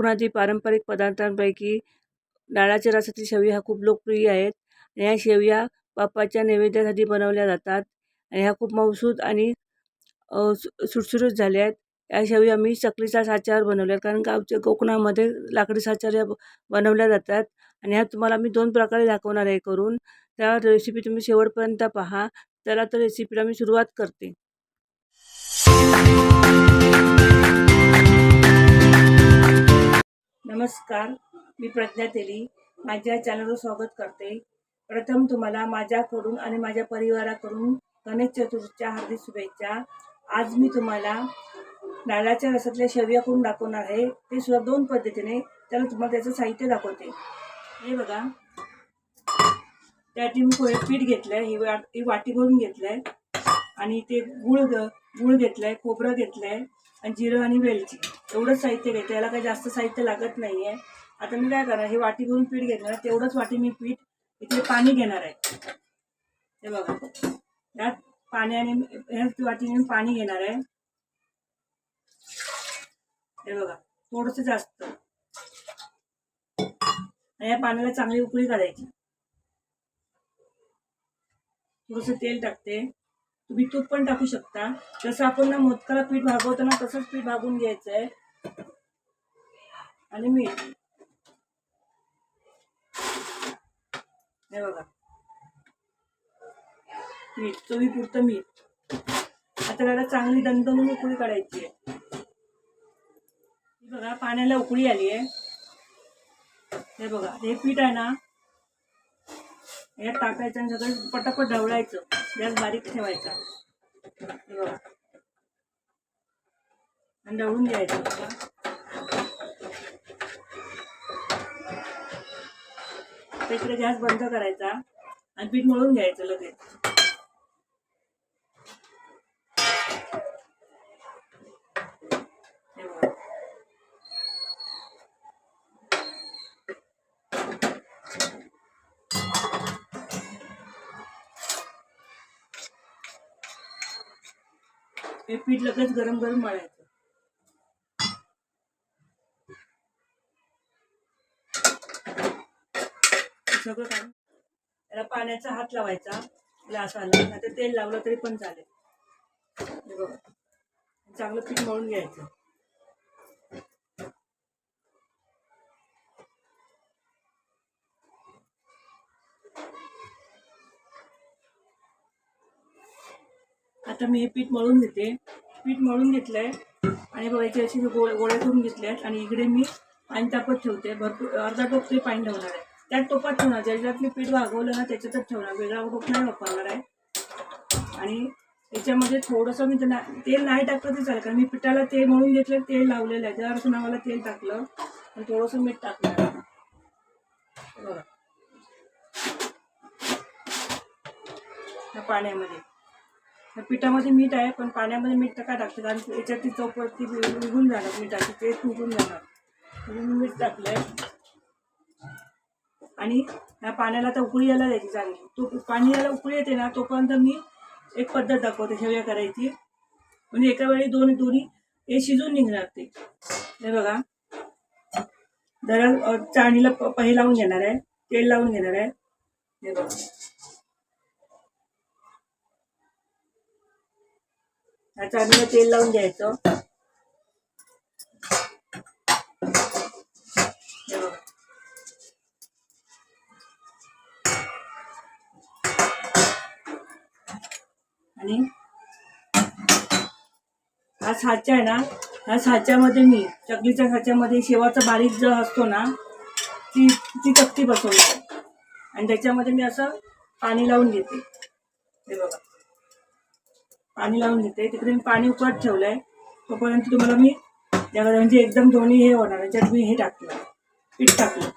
कोकणातील पारंपरिक पदार्थांपैकी डाळाच्या रसातील शेवया ह्या खूप लोकप्रिय आहेत ह्या शेवया बाप्पाच्या नैवेद्यासाठी बनवल्या जातात आणि ह्या खूप मौसूद आणि अ, सुटसुटीत झाल्या आहेत. या शेवया मी चकलीच्या साच्यावर बनवल्या आहेत. कारण गावच्या कोकणामध्ये लाकडी साच्यावर या बनवल्या जातात आणि ह्या तुम्हाला मी दोन प्रकारे दाखवणार आहे करून. त्या रेसिपी तुम्ही शेवटपर्यंत पहा. त्याला तर रेसिपीला मी सुरुवात करते. नमस्कार मी प्रज्ञा तेली. माझ्या चॅनलवर स्वागत करते. प्रथम तुम्हाला माझ्याकडून आणि माझ्या परिवाराकडून गणेश चतुर्थीच्या हार्दिक शुभेच्छा. आज मी तुम्हाला नारळाच्या रसातल्या शेवया करून दाखवणार आहे. ते सुद्धा दोन पद्धतीने. त्याला तुम्हाला त्याचं साहित्य दाखवते. हे बघा. त्यासाठी मी पोहे पीठ घेतलं आहे ही वा ही वाटी भरून घेतलं आहे आणि ते गुळ ग गुळ घेतलं आहे खोबरं घेतलं आहे आणि जिरं आणि वेलची. एवढंच साहित्य घेते याला काही जास्त साहित्य लागत नाही आहे आता मी काय करणार हे वाटी भरून पीठ घेणार तेवढंच वाटी मी पीठ इथे पाणी घेणार आहे. हे बघा. यात पाण्याने ह्याच वाटीने मी पाणी घेणार आहे. हे बघा थोडंसं जास्त. आणि या पाण्याला चांगली उकळी काढायची. थोडंसं तेल टाकते. तुम्ही तूप पण टाकू शकता. जसं आपण ना मोदकाला पीठ भागवतो ना तसंच पीठ भागून घ्यायचं आहे आणि मीठ. हे बघा. मीठ. चवीपुरतं मीठ. आता त्याला चांगली दणदणून उकळी काढायची आहे. बघा पाण्याला उकळी आली आहे. हे बघा हे पीठ आहे ना यात टाकायचं आणि सगळं पटापट ढवळायचं. गॅस बारीक ठेवायचा. हे बघा. आणि दळून घ्यायचं. बघा आता इकडे गॅस बंद करायचा आणि पीठ मळून घ्यायचं लगेच. हे हे पीठ लगेच गरम गरम मळायचं. सगळं काढून त्याला पाण्याचा हात लावायचा ग्लासाला नाही तर तेल लावलं तरी पण चालेल. हे बघा. चांगलं पीठ मळून घ्यायचं. आता मी हे पीठ मळून घेते. पीठ मळून घेतलंय. आणि बघायचे अशी गोळ्या गोळे करून घेतलेत. आणि इकडे मी पाणी तापत ठेवते. भरपूर अर्धा टोप तरी पाणी ठेवणार आहे. त्यात टोपात ठेवणार ज्याच्यात मी पीठ वागवलं ना त्याच्यातच ठेवणार. वेगळा टोप नाही वापरणार आहे. आणि याच्यामध्ये थोडंसं म्हणजे मी त्याला तेल नाही टाकलं तरी चालेल. कारण मी पिठाला तेल म्हणून घेतलं तेल लावलेलं आहे. त्यापासून आम्हाला तेल टाकलं आणि थोडंसं मीठ टाकलं बघा. त्या पाण्यामध्ये. पिठामध्ये मीठ आहे पण पाण्यामध्ये मीठ काय टाकते कारण याच्यात ती चौपटी निघून जाणार मीठाची. टेस्ट निघून जाणार. म्हणून मी मीठ टाकलंय. आणि ह्या पाण्याला आता उकळी यायला द्यायची चांगली. तो पाणी याला उकळी येते ना तोपर्यंत मी एक पद्धत दाखवते शेवया करायची. म्हणजे एका वेळी दोन दोन्ही हे शिजून निघणार ते. हे बघा. जरा चाळणीला प- लावून घेणार आहे तेल लावून घेणार आहे. हे बघा. या चाळणीला तेल लावून घ्यायचं. आणि हा साचा आहे ना ह्या साच्यामध्ये मी चकलीच्या साच्यामध्ये शेवाचा बारीक जो असतो ना ती ती चकती बसवते. आणि त्याच्यामध्ये मी असं पाणी लावून घेते. हे बघा. पाणी लावून घेते. तिकडे मी पाणी उकळत ठेवलंय. तोपर्यंत तुम्हाला मी म्हणजे एकदम दोन्ही हे होणार. याच्यात मी हे टाकलं पीठ टाकलं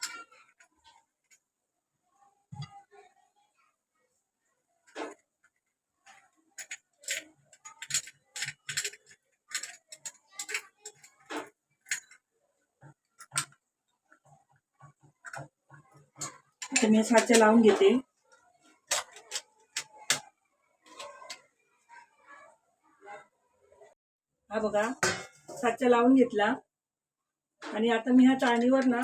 मी साच्या लावून घेते. हा बघा साच्या लावून घेतला. आणि आता मी ह्या चाळणीवर ना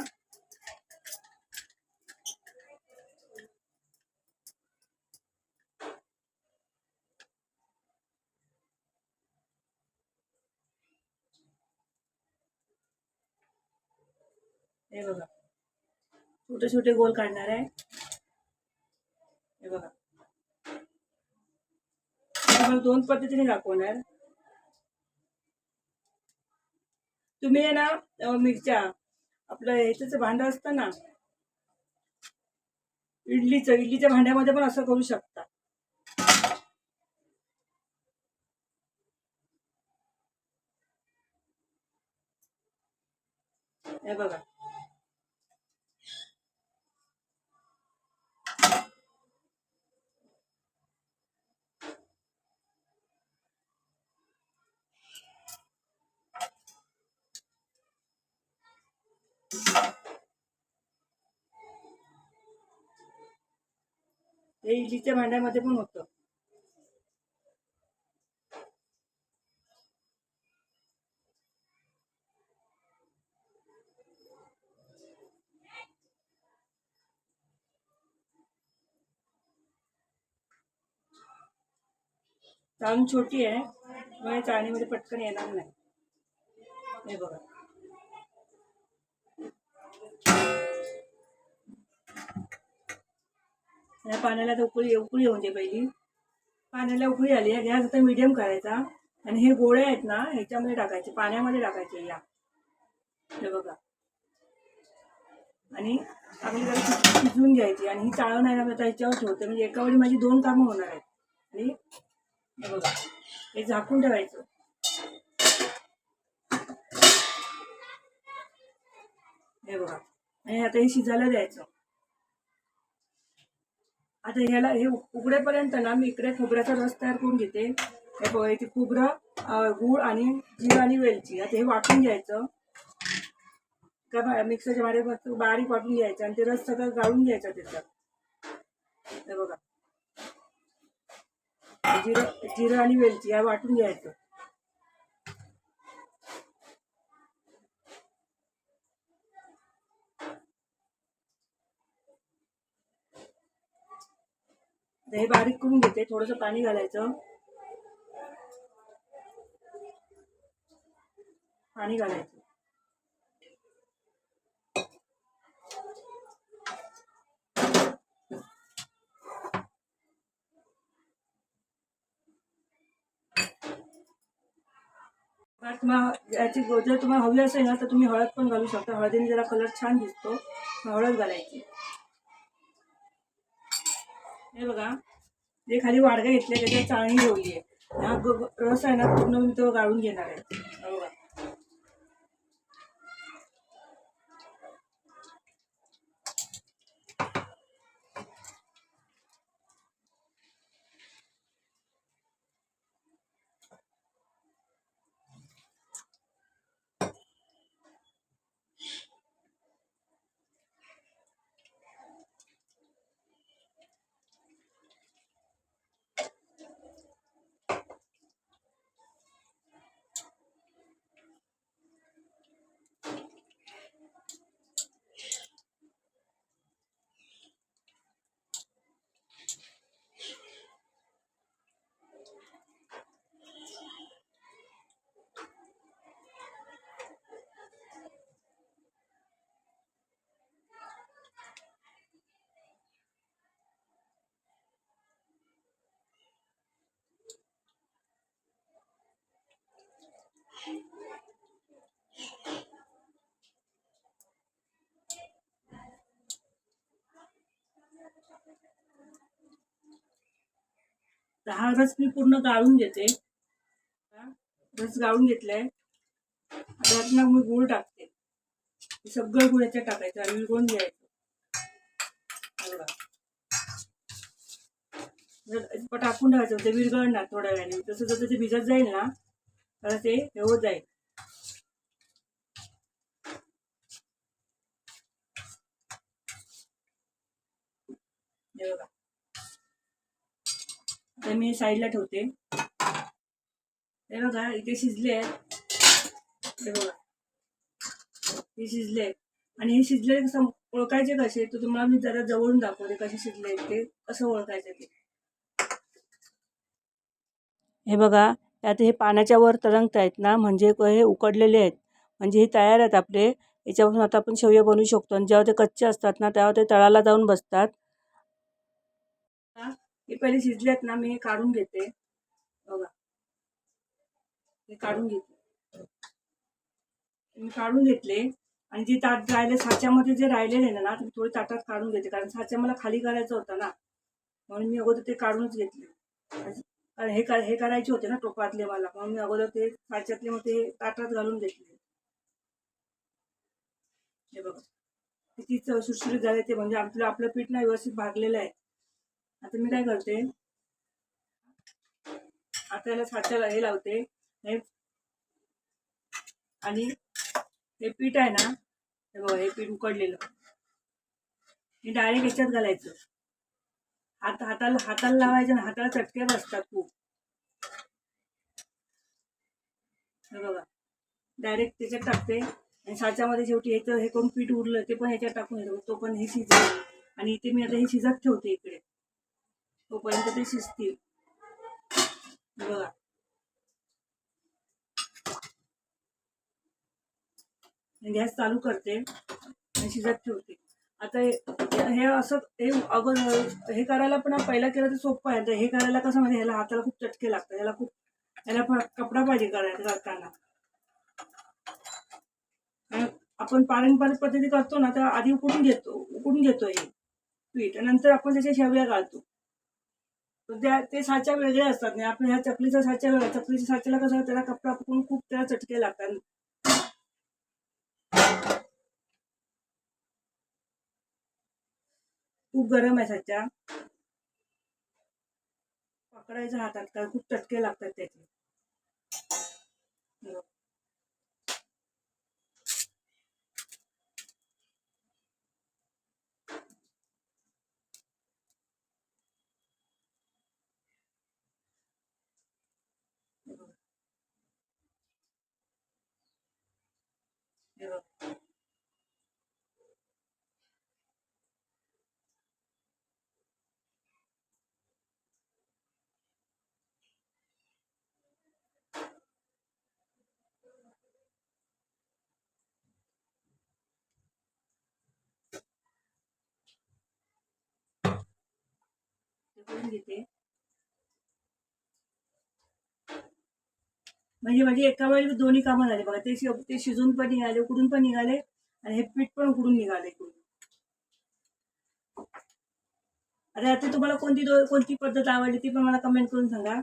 हे बघा. छोटे छोटे गोल काढणार आहे. हे बघा. तुम्हाला दोन पद्धतीने दाखवणार. तुम्ही आहे ना मिरच्या आपलं ह्याचं भांडं असतं ना इडलीचं इडलीच्या भांड्यामध्ये पण असं करू शकता. हे बघा. हे इडलीच्या भांड्यामध्ये पण होतं. चाळून छोटी आहे. मग चाळणीमध्ये पटकन येणार नाही. हे बघा. या पाण्याला तर उकळी उकळी येऊन दे पहिली. पाण्याला उकळी आली आहे गॅस आता मिडियम करायचा. आणि हे गोळे आहेत ना ह्याच्यामध्ये टाकायचे पाण्यामध्ये टाकायचे या. हे बघा. आणि आपली जरा शिजवून घ्यायची आणि ही चाळण आहे ना आता ह्याच्यावर ठेवते. म्हणजे एका वेळी माझी दोन कामं होणार आहेत. आणि हे बघा हे झाकून ठेवायचं. हे बघा. आणि आता हे शिजायला द्यायचं. आता ह्याला हे उघडेपर्यंत ना मी इकडे खोबऱ्याचा रस तयार करून घेते. हे बघा इथे खोबरं गूळ आणि जीर आणि वेलची. आता हे वाटून घ्यायचं. का बा मिक्सरच्या बारीक बारीक वाटून घ्यायचं आणि ते रस सगळं गाळून घ्यायचा त्याच्यात. हे बघा. जिरं जिरं आणि वेलची या वाटून घ्यायचं. हे बारीक करून घेते थोडंसं पाणी घालायचं. पाणी घालायचं. तुम्हाला याची जर तुम्हाला हवी असेल ना तर तुम्ही हळद पण घालू शकता. हळदीने जरा कलर छान दिसतो. हळद घालायची. हे बघा. जे खाली वाडगा घेतल्या त्याच्यात चाळणी ठेवली आहे हा ग- रस आहे ना पूर्ण मी तो गाळून घेणार आहे. बरोबर. तर हा रस मी पूर्ण गाळून घेते. रस गाळून घेतलाय. आता यात मी गूळ टाकते. सगळं गुळ याच्यात टाकायचं आणि विरघळून घ्यायचं. बघा. जर टाकून ठेवायचं ते विरघळणार थोड्या वेळाने. तसं जसं ते भिजत जाईल ना तर ते हे होत जाईल. हे बघा. आता मी साईडला ठेवते. हे बघा इथे शिजले आहेत. हे बघा. हे शिजले आणि हे शिजले सम- ओळखायचे कसे? तर तुम्हाला मी जरा जवळून दाखवते कसे शिजले ते कसं ओळखायचं ते. हे बघा त्यात हे पाण्याच्या वर तरंगत आहेत ना म्हणजे हे उकडलेले आहेत. म्हणजे हे तयार आहेत आपले. याच्यापासून आता आपण शेवया बनवू शकतो. आणि जेव्हा ते कच्चे असतात ना तेव्हा ते तळाला जाऊन बसतात. हे पहिले शिजलेत ना मी हे काढून घेते. बघा. हे काढून घेते. मी काढून घेतले. आणि जे ताट राहिले साच्यामध्ये जे राहिलेले ना ते थोडे ताटात काढून घेते. कारण साच्या मला खाली करायचं होतं ना म्हणून मी अगोदर ते काढूनच घेतले. कारण हे हे करायचे होते ना टोपातले मला म्हणून मी अगोदर ते साच्यातले मग ते ताटात घालून घेतले. हे बघा. किती सुरसुरीत झाले ते म्हणजे आपलं आपलं पीठ ना व्यवस्थित भागलेलं आहे. आता मी काय करते? आता याला साच्याला हे लावते. हे आणि हे पीठ आहे ना हे बघा हे पीठ उकडलेलं. हे डायरेक्ट याच्यात घालायचं. हात हाताला हाताला लावायचं ना हाताला चटके बसतात खूप. हे बघा. डायरेक्ट त्याच्यात टाकते. आणि साच्यामध्ये शेवटी हे हे करून पीठ उरलं ते पण ह्याच्यात टाकून येतो. तो पण हे शिजेल. आणि इथे मी आता हे शिजत ठेवते इकडे. तोपर्यंत ते शिजतील. बघा. गॅस चालू करते आणि शिजत ठेवते. आता हे असं हे अगोदर हे करायला पण पहिला केलं तर सोपं आहे. तर हे करायला कसं म्हणजे ह्याला हाताला खूप चटके लागतात. ह्याला खूप ह्याला पण कपडा पाहिजे करायला करताना. आपण पारंपरिक पद्धती करतो ना तर आधी उकडून घेतो उकडून घेतो हे पीठ. नंतर आपण त्याच्या शेवया घालतो. त्या ते साच्या वेगळ्या असतात. नाही आपण ह्या चकलीचा साच्या वेगळा चकलीच्या साच्याला कसं त्याला कपडा पकडून खूप त्याला चटके लागतात. खूप गरम आहे साच्या. पकडायचा हातात काय खूप चटके लागतात त्याचे. ते करून घेते. म्हणजे म्हणजे एका वेळी दोन्ही कामं झाले बघा. ते शि- ते शिजून पण निघाले उकडून पण निघाले आणि हे पीठ पण उकडून निघाले अरे आता तुम्हाला कोणती दो कोणती पद्धत आवडली ती पण मला कमेंट करून सांगा.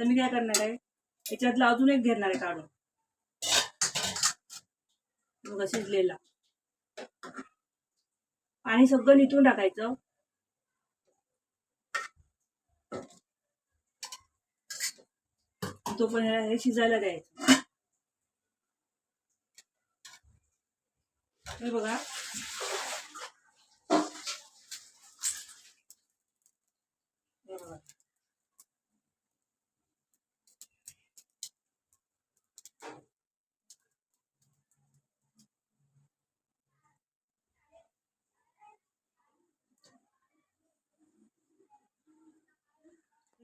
आता मी काय करणार आहे? याच्यातलं अजून एक घेणार आहे काढून. बघा शिजलेला. पाणी सगळं निथून टाकायचं. तो पण हे शिजायला द्यायचं. हे बघा.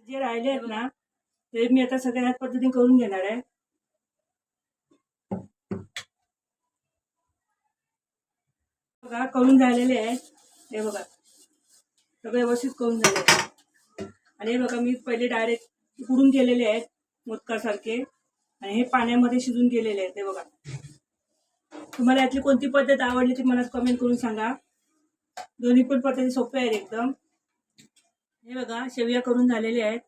जे राहिले आहेत ना ते मी आता सगळ्या ह्याच पद्धतीने करून घेणार आहे. बघा करून झालेले आहेत. हे बघा सगळे व्यवस्थित करून झाले आहेत. आणि हे बघा मी पहिले डायरेक्ट उकडून गेलेले आहेत मोदकासारखे. आणि हे पाण्यामध्ये शिजून गेलेले आहेत हे बघा. तुम्हाला यातली कोणती पद्धत आवडली ती मला कमेंट करून सांगा. दोन्ही पण पद्धती सोप्या आहेत एकदम. हे बघा शेवया करून झालेले आहेत.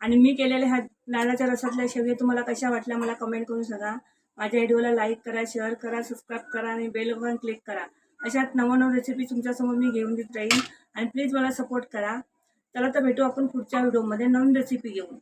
आणि मी केलेल्या ह्या नारळाच्या रसातल्या शेवया तुम्हाला कशा वाटल्या मला कमेंट करून सांगा. माझ्या व्हिडिओला लाईक करा शेअर करा सबस्क्राईब करा आणि बेल बटन क्लिक करा. अशात नवनव रेसिपी तुमच्यासमोर मी घेऊन देत राहीन. आणि प्लीज मला सपोर्ट करा. चला तर भेटू आपण पुढच्या व्हिडिओमध्ये नवीन रेसिपी घेऊन.